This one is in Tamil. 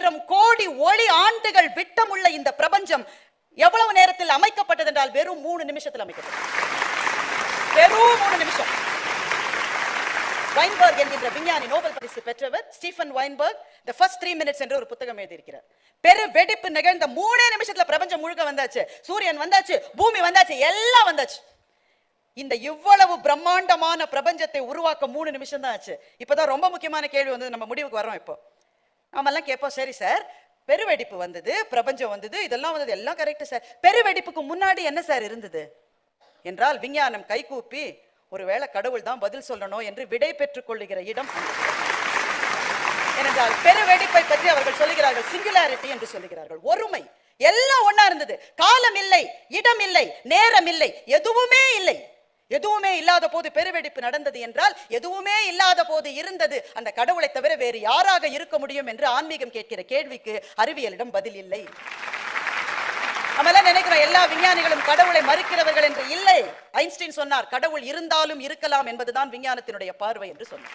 ஆயிரம் கோடி ஒளி ஆண்டுகள் விட்டமுள்ள இந்த பிரபஞ்சம் எவ்வளவு நேரத்தில் அமைக்கப்பட்டது என்றால் வெறும் மூணு நிமிஷத்தில் அமைக்கப்பட்டது. வெறும் மூணு நிமிஷம். வைன்பர்க் என்கின்ற விஞ்ஞானி நோபல் பரிசு பெற்றவர் Stephen Weinberg the first three minutes என்று ஒரு புத்தகம் எழுதியிருக்கிறார். பெரு வெடிப்பு நிகழ்ந்த மூணே நிமிஷத்துல பிரபஞ்சம் முழுக்க வந்தாச்சு. சூரியன் வந்தாச்சு பூமி வந்தாச்சு எல்லாம் வந்தாச்சு. இந்த இவ்வளவு பிரம்மாண்டமான பிரபஞ்சத்தை உருவாக்க மூணு நிமிஷம் தான் ஆச்சு. இப்பதான் ரொம்ப முக்கியமான கேள்வி வந்து நம்ம முடிவுக்கு வரோம் இப்போ. நாமெல்லாம் கேட்போம் சரி சார். பெருவெடிப்பு வந்தது பிரபஞ்சம் வந்தது இதெல்லாம் வந்தது எல்லாம் கரெக்டு சார். பெருவெடிப்புக்கு முன்னாடி என்ன சார் இருந்தது? என்றால் விஞ்ஞானம் கைகூப்பி ஒருவேளை கடவுள் தான் பதில் சொல்லணும் என்று விடை பெற்றுக் கொள்ளுகிற இடம். ஏனென்றால் பெருவெடிப்பை பற்றி அவர்கள் சொல்லுகிறார்கள் சிங்குலாரிட்டி என்று சொல்லுகிறார்கள். ஒருமை எல்லாம் ஒன்னா இருந்தது. காலம் இல்லை இடம் இல்லை நேரம் இல்லை எதுவுமே இல்லை. எதுவுமே இல்லாத போது பெருவெடிப்பு நடந்தது என்றால் எதுவுமே இல்லாத போது இருந்தது. அந்த கடவுளை தவிர வேறு யாராக இருக்க முடியும் என்று ஆன்மீகம் கேட்கிற கேள்விக்கு அறிவியலிடம் பதில் இல்லை. நம்மளாம் எல்லாம் நினைக்கிறோம் எல்லா விஞ்ஞானிகளும் கடவுளை மறுக்கிறவர்கள் என்று இல்லை. ஐன்ஸ்டீன் சொன்னார் கடவுள் இருந்தாலும் இருக்கலாம் என்பதுதான் விஞ்ஞானத்தினுடைய பார்வை என்று சொன்னார்.